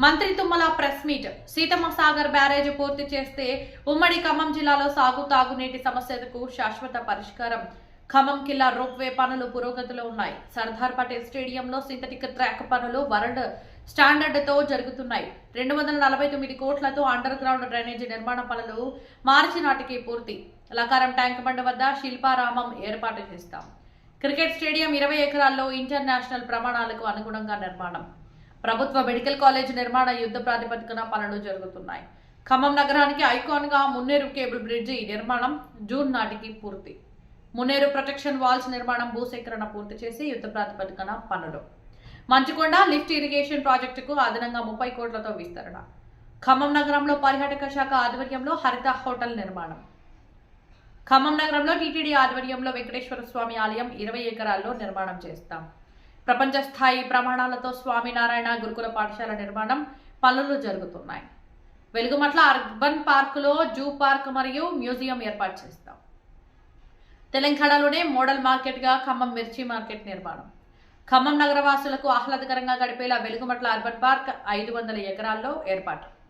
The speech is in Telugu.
మంత్రి Tummala press meet. Seethamma Sagar barrage పూర్తి చేస్తే ఉమ్మడి ఖమ్మం జిల్లాలో సాగు తాగునీటి సమస్యలకు శాశ్వత పరిష్కారం. ఖమ్మం కిల్లా రోప్వే పనులు పురోగతిలో ఉన్నాయి. సర్దార్ పటేల్ స్టేడియంలో సింథటిక్ ట్రాక్ పనులు వరల్డ్ స్టాండర్డ్తో జరుగుతున్నాయి. రెండు వందల నలభై తొమ్మిది కోట్లతో అండర్ గ్రౌండ్ డ్రైనేజీ నిర్మాణ పనులు మార్చి నాటికి పూర్తి. లకారం ట్యాంక్ బండ్ వద్ద శిల్పారామం ఏర్పాటు చేస్తాం. క్రికెట్ స్టేడియం ఇరవై ఎకరాల్లో ఇంటర్నేషనల్ ప్రమాణాలకు అనుగుణంగా నిర్మాణం. ప్రభుత్వ మెడికల్ కాలేజ్ నిర్మాణ యుద్ధ ప్రాతిపదికన పనులు జరుగుతున్నాయి. ఖమ్మం నగరానికి ఐకాన్గా మున్నేరు కేబుల్ బ్రిడ్జి నిర్మాణం జూన్ నాటికి పూర్తి. మున్నేరు ప్రొటెక్షన్ వాల్స్ నిర్మాణం భూసేకరణ పూర్తి చేసి యుద్ధ ప్రాతిపదికన పనులు. మంచుకొండ లిఫ్ట్ ఇరిగేషన్ ప్రాజెక్టుకు అదనంగా ముప్పై కోట్లతో విస్తరణ. ఖమ్మం నగరంలో పర్యాటక శాఖ ఆధ్వర్యంలో హరిత హోటల్ నిర్మాణం. ఖమ్మం నగరంలో టీటీడీ ఆధ్వర్యంలో వెంకటేశ్వర స్వామి ఆలయం ఇరవై ఎకరాల్లో నిర్మాణం చేస్తాం. ప్రపంచ స్థాయి ప్రమాణాలతో స్వామినారాయణ గురుకుల పాఠశాల నిర్మాణం పనులు జరుగుతున్నాయి. వెలుగుమట్ల అర్బన్ పార్కులో జూ పార్క్ మరియు మ్యూజియం ఏర్పాటు చేస్తాం. తెలంగాణలోనే మోడల్ మార్కెట్గా ఖమ్మం మిర్చి మార్కెట్ నిర్మాణం. ఖమ్మం నగరవాసులకు ఆహ్లాదకరంగా గడిపేలా వెలుగుమట్ల అర్బన్ పార్క్ ఐదు వందల ఎకరాల్లో ఏర్పాటు.